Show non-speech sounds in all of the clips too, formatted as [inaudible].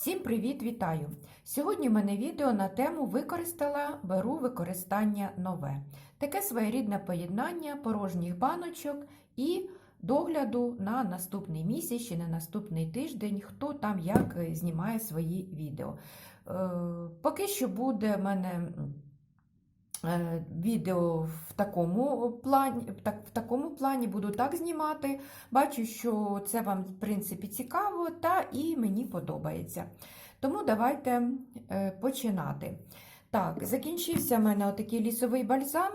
Всім привіт, вітаю! Сьогодні в мене відео на тему Використала, беру використання нове. Таке своєрідне поєднання порожніх баночок і догляду на наступний місяць чи на наступний тиждень, хто там як е, знімає свої відео. Е, Поки що буде в мене відео в такому плані, так- в такому плані буду так знімати. Бачу, що це вам, в принципі, цікаво, та і мені подобається. Тому давайте е, починати. Так, закінчився в мене отакий лісовий бальзам.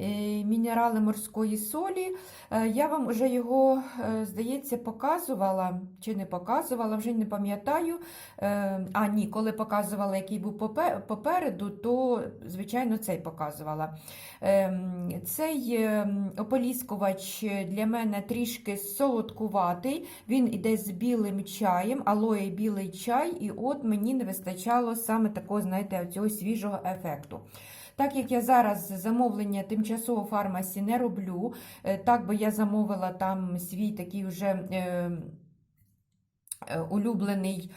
Е, Мінерали морської солі. Е, Я вам вже його, е, здається, показувала чи не показувала, вже не пам'ятаю. А, ні, коли показувала, який був попереду, то, звичайно, цей показувала. Цей ополіскувач для мене трішки солодкуватий. Він іде з білим чаєм, алоє білий чай, і от мені не вистачало саме такого, знаєте, цього свіжого ефекту. Так як я зараз замовлення тимчасово фармасі не роблю, е, так би я замовила там свій такий вже е, е, улюблений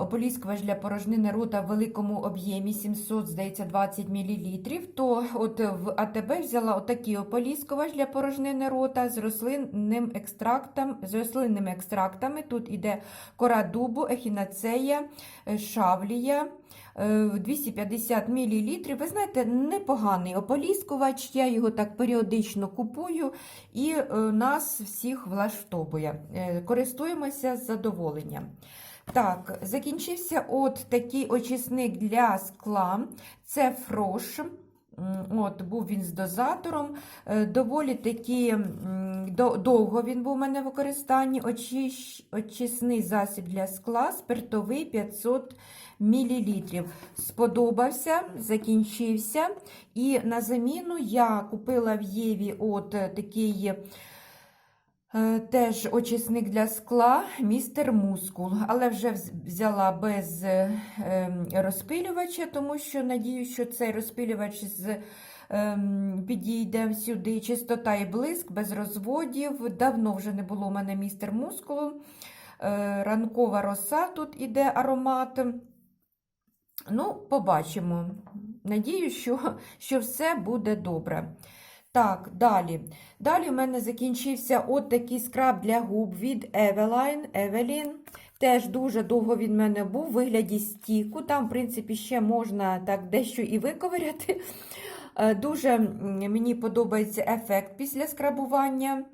ополіскувач для порожнини рота в великому об'ємі 700, здається, 20 мл, то от в АТБ взяла отакий ополіскувач для порожнини рота з рослинним екстрактом, з рослинними екстрактами. Тут іде кора дубу, ехінацея, шавлія. Е, в 250 мл. Ви знаєте, непоганий ополіскувач, я його так періодично купую і е, нас всіх влаштовує. Е, Користуємося з задоволенням. Так, закінчився от такий очисник для скла. Це фрош. От, був він з дозатором. Е, Доволі таки довго він був у мене в використанні. Очищ, очисний засіб для скла, спиртовий 500 мл. Сподобався, закінчився. І на заміну я купила в Єві от е, такий. Е, Теж очисник для скла містер Мускул, але вже взяла без е, ем, розпилювача, тому що надію, що цей розпилювач ем, підійде сюди. Чистота і блиск, без розводів. Давно вже не було у мене містер Мускулу. Е, Ранкова роса тут іде аромат. Ну, побачимо. Надію, що, що все буде добре. Так, далі. Далі в мене закінчився от такий скраб для губ від Eveline, Evelyn. Теж дуже довго він в мене був у вигляді стіку. Там, в принципі, ще можна так дещо і виковиряти. Е, Дуже мені подобається ефект після скрабування.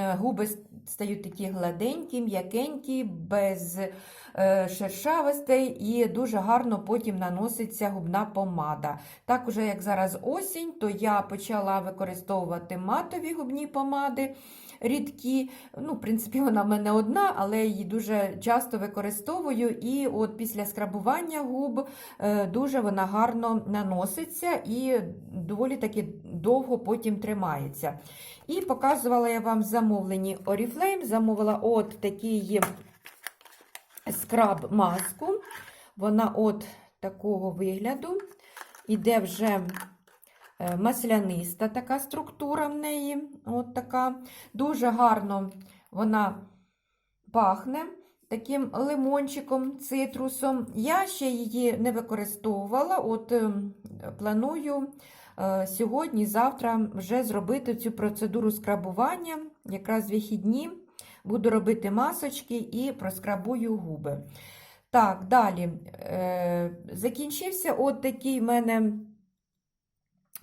Е, Губи стають такі гладенькі, м'якенькі, без е, шершавостей і дуже гарно потім наноситься губна помада. Так, уже як зараз осінь, то я почала використовувати матові губні помади рідкі. Ну, в принципі, вона в мене одна, але її дуже часто використовую. І от після скрабування губ е, дуже вона гарно наноситься і доволі таки довго потім тримається. І показувала я вам замовлені Oriflame, замовила от такий скраб-маску. Вона от такого вигляду. Іде вже масляниста така структура в неї. От така. Дуже гарно вона пахне таким лимончиком, цитрусом. Я ще її не використовувала. От е, планую е, сьогодні, завтра вже зробити цю процедуру скрабування, якраз вихідні. Буду робити масочки і проскрабую губи. Так, далі. Е, закінчився от такий в мене.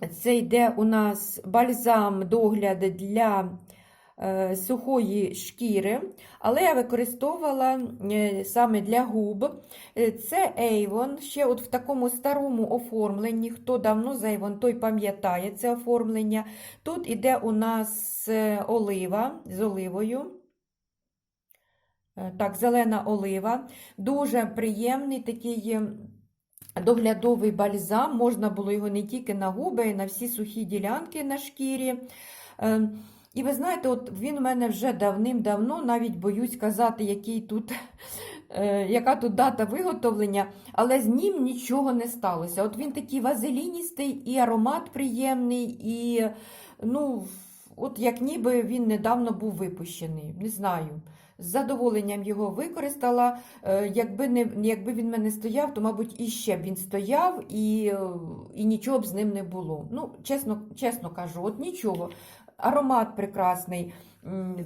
Це йде у нас бальзам догляд для е, сухої шкіри, але я використовувала е, саме для губ. Е, Це Avon, ще от в такому старому оформленні. Хто давно з Avon, той пам'ятає це оформлення. Тут іде у нас олива з оливою. Так, зелена олива. Дуже приємний такий доглядовий бальзам. Можна було його не тільки на губи, й на всі сухі ділянки на шкірі. Е, І ви знаєте, от він у мене вже давним-давно, навіть боюсь казати, який тут, [laughs] е, яка тут дата виготовлення, але з ним нічого не сталося. От він такий вазеліністий, і аромат приємний, і ну, от як ніби він недавно був випущений. Не знаю. З задоволенням його використала. Е, Якби, не, якби він мене стояв, то, мабуть, іще б він стояв і, і нічого б з ним не було. Ну, чесно, чесно кажу, от нічого. Аромат прекрасний,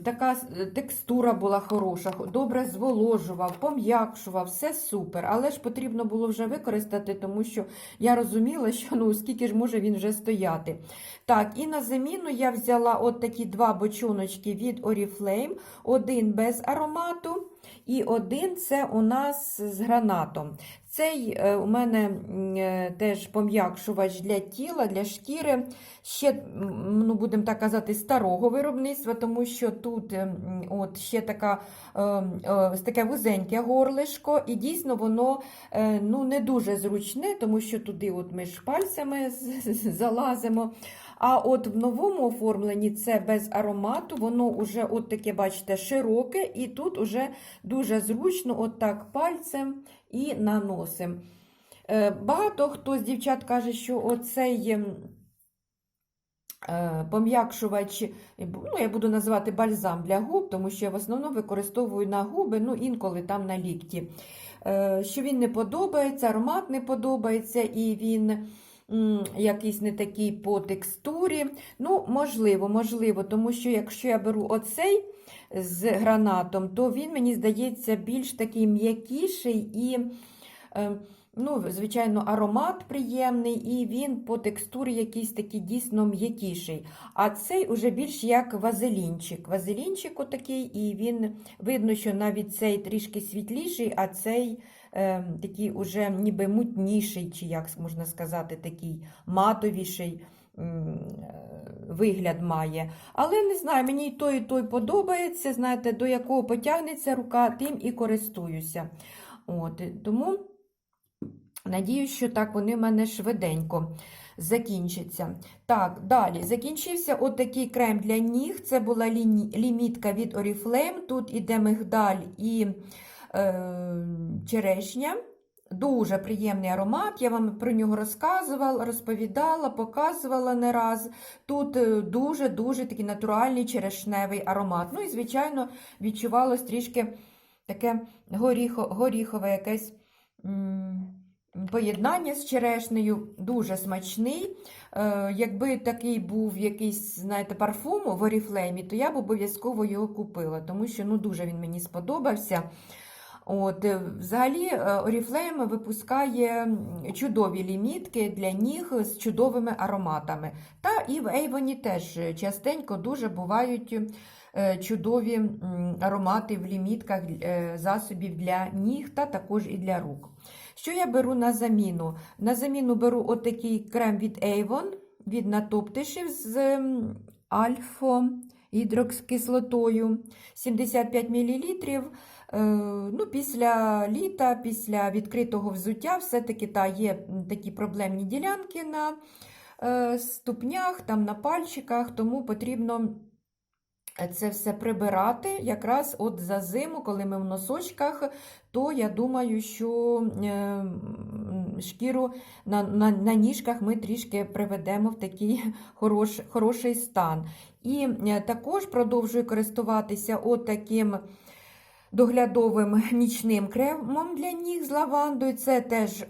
така текстура була хороша, добре зволожував, пом'якшував, все супер. Але ж потрібно було вже використати, тому що я розуміла, що ну скільки ж може він вже стояти. Так, і на заміну я взяла от такі два бочоночки від Oriflame, один без аромату, і один це у нас з гранатом. Цей е, у мене е, теж пом'якшувач для тіла, для шкіри. Ще, ну, будемо так казати, старого виробництва, тому що тут е, от ще така, е, е, таке вузеньке горлишко, і дійсно воно ну, не дуже зручне, тому що туди от ми ж пальцями залазимо. А от в новому оформленні це без аромату, воно вже от таке, бачите, широке, і тут уже дуже зручно, от так пальцем і наносимо. Е, Багато хто з дівчат каже, що оцей ем, е, пом'якшувач, ну, я буду називати бальзам для губ, тому що я в основному використовую на губи, ну інколи там на лікті. Е, Що він не подобається, аромат не подобається, і він якийсь не такий по текстурі. Ну, можливо, можливо, тому що якщо я беру оцей з гранатом, то він, мені здається, більш такий м'якіший і. е, Ну, звичайно, аромат приємний, і він по текстурі якийсь такий дійсно м'якіший. А цей уже більш як вазелінчик. Вазелінчик отакий, і він видно, що навіть цей трішки світліший, а цей такий уже ніби мутніший, чи як можна сказати, такий матовіший е, вигляд має. Але не знаю, мені і той, і той подобається. Знаєте, до якого потягнеться рука, тим і користуюся. От, тому. Надіюсь, що так вони в мене швиденько закінчаться. Так, далі. Закінчився отакий крем для ніг. Це була лімітка від Oriflame. Тут іде мигдаль і черешня. Дуже приємний аромат. Я вам про нього розказувала, розповідала, показувала не раз. Тут е, дуже-дуже такий натуральний черешневий аромат. Ну і, звичайно, відчувалось трішки таке горіхо, горіхове якесь. Поєднання з черешнею дуже смачний. Е, якби такий був якийсь, знаєте, парфум в Oriflame, то я б обов'язково його купила, тому що ну, дуже він мені сподобався. От, е, взагалі, е, Oriflame випускає чудові лімітки для ніг з чудовими ароматами. Та і в Avon теж частенько дуже бувають е, чудові аромати в лімітках засобів для ніг та також і для рук. Що я беру на заміну? На заміну беру отакий крем від Avon, від натоптишів з м, альфа гідроксикислотою 75 мл. Ну, після літа, після відкритого взуття, все-таки та, є такі проблемні ділянки на е, ступнях, там, на пальчиках, тому потрібно це все прибирати якраз от за зиму, коли ми в носочках, то я думаю, що е, шкіру на, на, на ніжках ми трішки приведемо в такий хорош, хороший стан. І е, також продовжую користуватися от таким доглядовим нічним кремом для ніг з лавандою. Це теж е,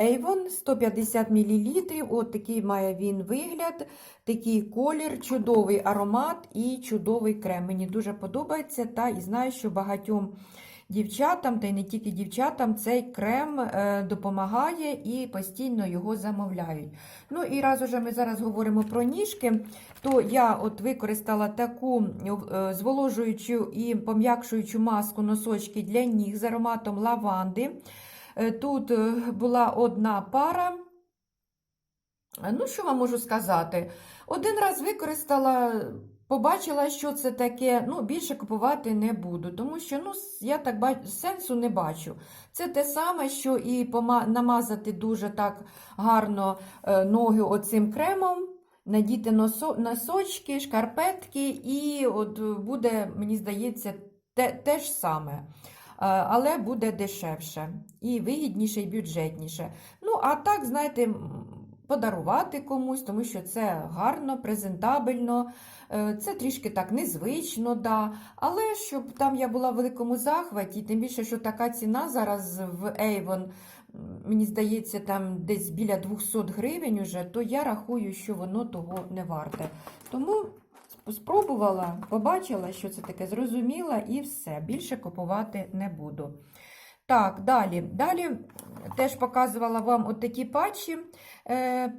Avon 150 мл. От такий має він вигляд, такий колір, чудовий аромат і чудовий крем. Мені дуже подобається. Та і знаю, що багатьом дівчатам, та й не тільки дівчатам, цей крем е, допомагає і постійно його замовляють. Ну і раз уже ми зараз говоримо про ніжки, то я от використала таку е, зволожуючу і пом'якшуючу маску носочки для ніг з ароматом лаванди. Е, Тут була одна пара. Ну, що вам можу сказати? Один раз використала, побачила, що це таке, ну, більше купувати не буду, тому що ну, я так бачу, сенсу не бачу. Це те саме, що і пома- намазати дуже так гарно е, ноги оцим кремом, надіти носо, носочки, шкарпетки, і от буде, мені здається, те, те ж саме. Е, Але буде дешевше і вигідніше, і бюджетніше. Ну, а так, знаєте, подарувати комусь, тому що це гарно, презентабельно, е, це трішки так незвично, да. але щоб там я була в великому захваті, тим більше, що така ціна зараз в Avon, мені здається, там десь біля 200 гривень уже, то я рахую, що воно того не варте. Тому спробувала, побачила, що це таке, зрозуміла і все. Більше купувати не буду. Так, далі. Далі теж показувала вам от такі патчі. Е,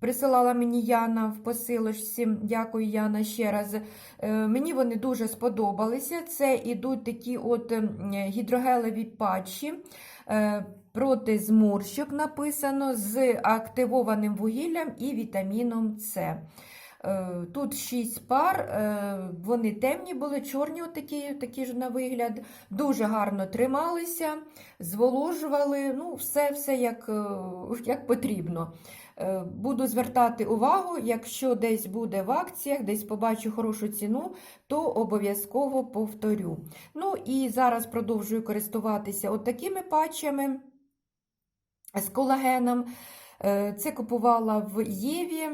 присилала мені Яна в посилочці. Дякую, Яна, ще раз. Е, мені вони дуже сподобалися. Це ідуть такі от гідрогелеві патчі. Е, проти зморщок написано з активованим вугіллям і вітаміном С. Е, Тут шість пар, е, вони темні були, чорні, такі, такі ж на вигляд, дуже гарно трималися, зволожували, ну, все все як, е, як потрібно. Буду звертати увагу, якщо десь буде в акціях, десь побачу хорошу ціну, то обов'язково повторю. Ну і зараз продовжую користуватися от такими патчами з колагеном. Це купувала в Єві.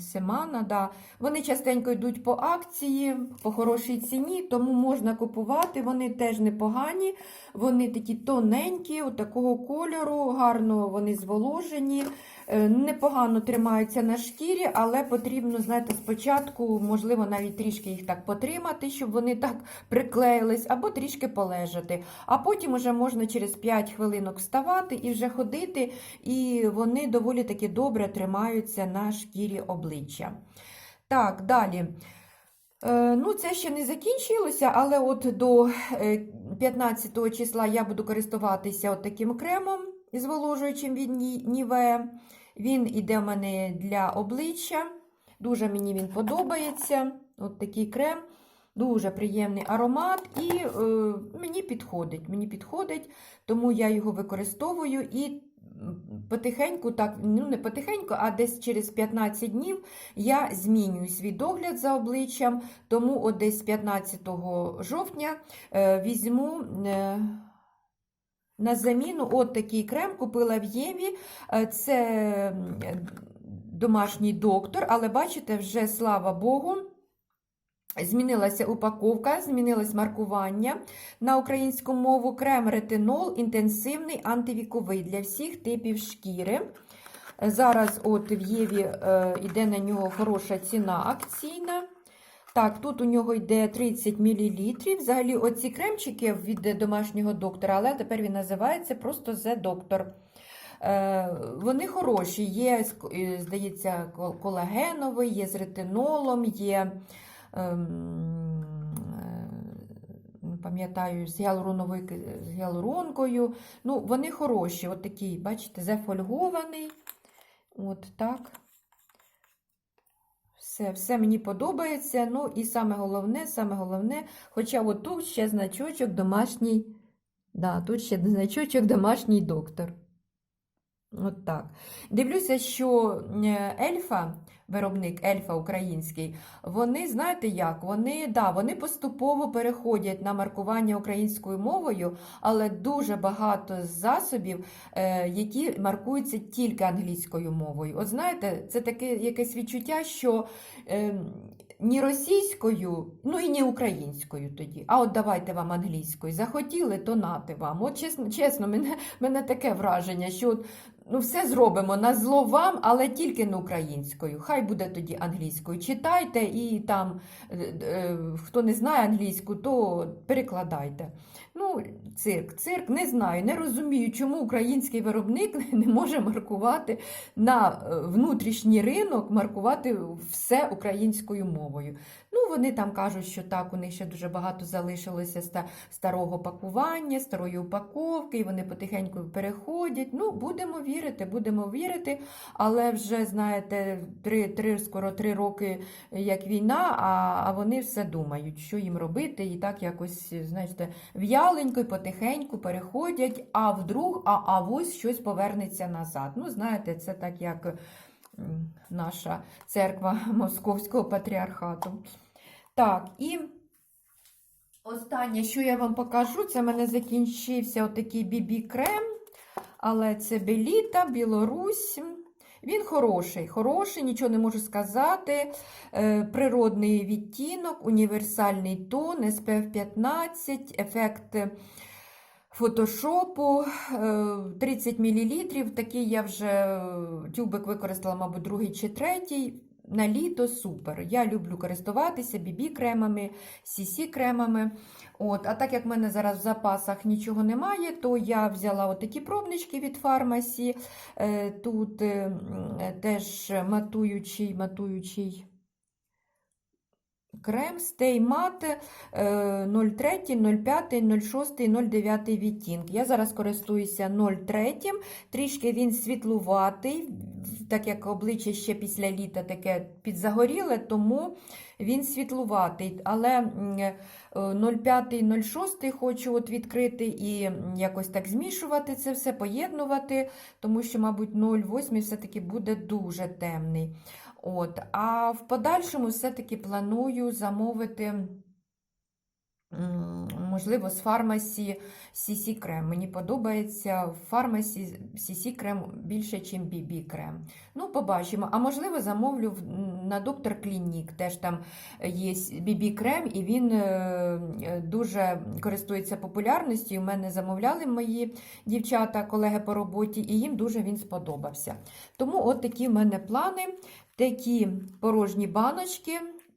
Семана, да. Вони частенько йдуть по акції, по хорошій ціні, тому можна купувати. Вони теж непогані, вони такі тоненькі, такого кольору, гарно вони зволожені, е, непогано тримаються на шкірі, але потрібно, знаєте, спочатку, можливо, навіть трішки їх так потримати, щоб вони так приклеїлись, або трішки полежати. А потім уже можна через 5 хвилинок вставати і вже ходити, і вони доволі таки добре тримаються на шкірі обличчя. Так, далі. Е, Ну, це ще не закінчилося, але от до е, 15 числа я буду користуватися от таким кремом зволожуючим від Ніве. Він іде в мене для обличчя. Дуже мені він подобається. От такий крем. Дуже приємний аромат і е, мені підходить. Мені підходить, тому я його використовую і потихеньку, так, ну не потихеньку, а десь через 15 днів я змінюю свій догляд за обличчям, тому от десь 15 жовтня е, візьму. Е, на заміну от такий крем купила в Єві. Е, Це домашній доктор, але бачите, вже слава Богу. Змінилася упаковка, змінилось маркування на українську мову. Крем ретинол інтенсивний антивіковий для всіх типів шкіри. Зараз от в Єві е, йде на нього хороша ціна акційна. Так, тут у нього йде 30 мл. Взагалі, оці кремчики від домашнього доктора, але тепер він називається просто The Doctor. Е, Вони хороші, є, е, здається, колагеновий, є з ретинолом, є. Ем, е, Пам'ятаю, з, з гіалуронкою. Ну, вони хороші, от такі, бачите, зафольгований. От так. Все, все мені подобається. Ну і саме головне, саме головне, хоча от тут ще значочок домашній. Да, тут ще значочок домашній доктор. От так. Дивлюся, що е, ельфа, виробник ельфа український, вони, знаєте як, вони, да, вони поступово переходять на маркування українською мовою, але дуже багато засобів, е, які маркуються тільки англійською мовою. От знаєте, це таке якесь відчуття, що е, ні російською, ну і ні українською тоді. А от давайте вам англійською. Захотіли, то нати вам. От чесно, чесно, мене, мене таке враження, що от, ну, все зробимо на зло вам, але тільки не українською. Хай буде тоді англійською. Читайте і там, е, е, хто не знає англійську, то перекладайте. Ну, цирк, цирк, не знаю, не розумію, чому український виробник [laughs] не може маркувати на е, внутрішній ринок, маркувати все українською мовою. Ну, вони там кажуть, що так, у них ще дуже багато залишилося старого пакування, старої упаковки, і вони потихеньку переходять. Ну, будемо вірити, будемо вірити, але вже, знаєте, три, три, скоро три роки, як війна, а, а вони все думають, що їм робити, і так якось, знаєте, в'яленько і потихеньку переходять, а вдруг, а, а ось щось повернеться назад. Ну, знаєте, це так як наша церква Московського патріархату. Так, і останнє, що я вам покажу, це в мене закінчився отакий бібі-крем. але це Беліта, Білорусь. Він хороший, хороший, нічого не можу сказати. Е, Природний відтінок, універсальний тон, SPF 15, ефект фотошопу, е, 30 мл. Такий я вже е, тюбик використала, мабуть, другий чи третій. На літо супер. Я люблю користуватися бібі-кремами, сісі-кремами. От, а так як в мене зараз в запасах нічого немає, то я взяла отакі пробнички від фармасі. Е, Тут е, е, теж матуючий, матуючий крем Stay Matte е, 03, 05, 06, 09 відтінки. Я зараз користуюся 03, трішки він світлуватий, так як обличчя ще після літа таке підзагоріле, тому він світлуватий. Але м, е, 05, 06 хочу от відкрити і якось так змішувати це все, поєднувати, тому що, мабуть, 08 все-таки буде дуже темний. От. А в подальшому все-таки планую замовити, можливо, з фармасі CC крем. Мені подобається в фармасі CC крем більше, ніж BB крем. Ну, побачимо. А можливо, замовлю на доктор Клінік. Теж там є BB крем, і він е, е, дуже користується популярністю. У мене замовляли мої дівчата, колеги по роботі, і їм дуже він сподобався. Тому от такі в мене плани, такі порожні баночки,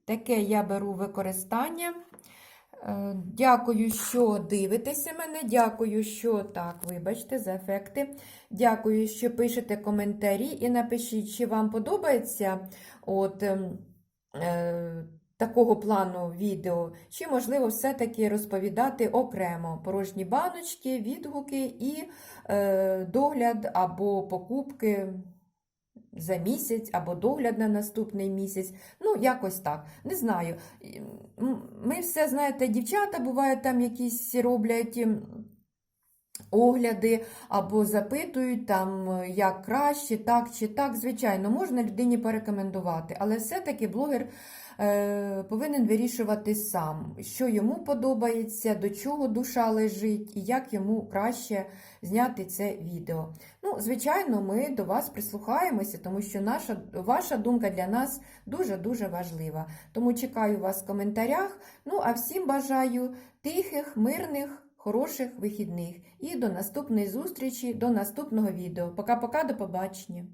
таке я беру використання. Е, Дякую, що дивитеся мене. Дякую, що так, вибачте, за ефекти. Дякую, що пишете коментарі і напишіть, чи вам подобається от, ем, е, такого плану відео, чи, можливо, все-таки розповідати окремо порожні баночки, відгуки і е, догляд або покупки за місяць, або догляд на наступний місяць. Ну, якось так. Не знаю. Ми все, знаєте, дівчата бувають там якісь роблять. Огляди або запитують, там, е, як краще, так чи так. Звичайно, можна людині порекомендувати, але все-таки блогер е, повинен вирішувати сам, що йому подобається, до чого душа лежить і як йому краще зняти це відео. Ну, звичайно, ми до вас прислухаємося, тому що наша, ваша думка для нас дуже-дуже важлива. Тому чекаю вас в коментарях. Ну, а всім бажаю тихих, мирних, хороших вихідних. І до наступної зустрічі, до наступного відео. Пока-пока, до побачення!